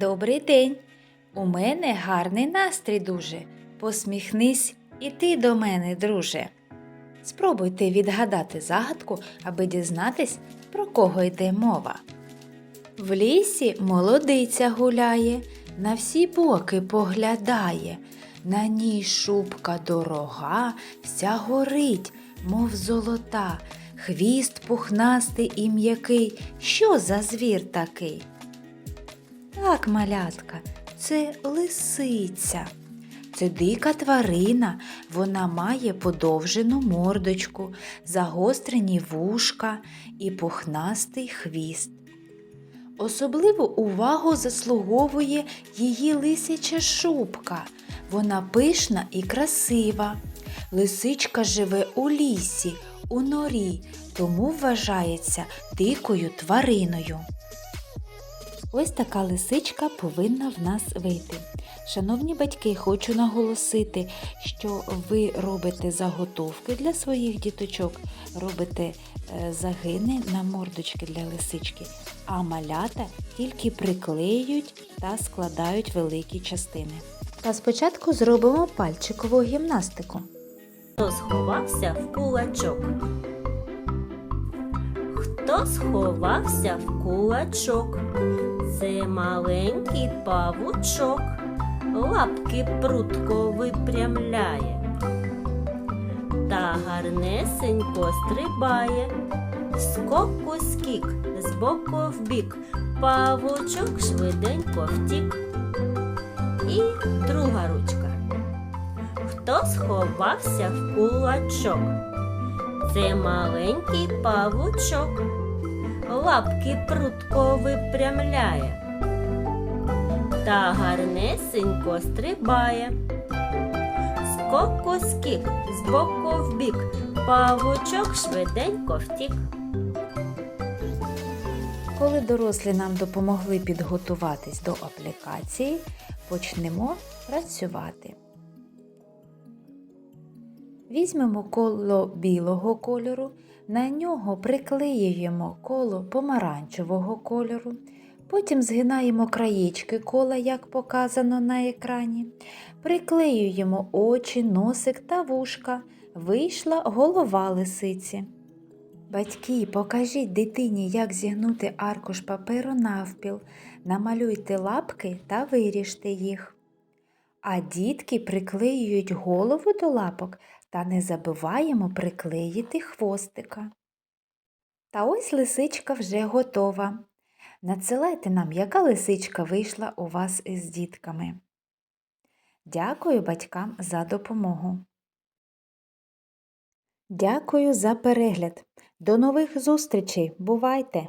Добрий день. У мене гарний настрій дуже. Посміхнись і ти до мене, друже. Спробуйте відгадати загадку, аби дізнатись, про кого йде мова. В лісі молодиця гуляє, на всі боки поглядає. На ній шубка дорога, вся горить, мов золота, хвіст пухнастий і м'який. Що за звір такий? Так, малятка, це лисиця. Це дика тварина, вона має подовжену мордочку, загострені вушка і пухнастий хвіст. Особливу увагу заслуговує її лисяча шубка. Вона пишна і красива. Лисичка живе у лісі, у норі, тому вважається дикою твариною. Ось така лисичка повинна в нас вийти. Шановні батьки, хочу наголосити, що ви робите заготовки для своїх діточок, робите е, загини на мордочки для лисички, а малята тільки приклеюють та складають великі частини. Та спочатку зробимо пальчикову гімнастику. Хто сховався в кулачок? Хто сховався в кулачок? Це маленький павучок, лапки прутко випрямляє, та гарнесенько стрибає, скоку скік, з боку в бік, павучок швиденько втік. І друга ручка. Хто сховався в кулачок? Це маленький павучок, лапки прутко випрямляє, та гарнесенько стрибає. Скоку скік, з боку в бік, павучок швиденько втік. Коли дорослі нам допомогли підготуватись до аплікації, почнемо працювати. Візьмемо коло білого кольору, на нього приклеюємо коло помаранчевого кольору, потім згинаємо краєчки кола, як показано на екрані, приклеюємо очі, носик та вушка. Вийшла голова лисиці. Батьки, покажіть дитині, як зігнути аркуш паперу навпіл, намалюйте лапки та виріжте їх. А дітки приклеюють голову до лапок та не забуваємо приклеїти хвостика. Та ось лисичка вже готова. Надсилайте нам, яка лисичка вийшла у вас із дітками. Дякую батькам за допомогу. Дякую за перегляд. До нових зустрічей. Бувайте!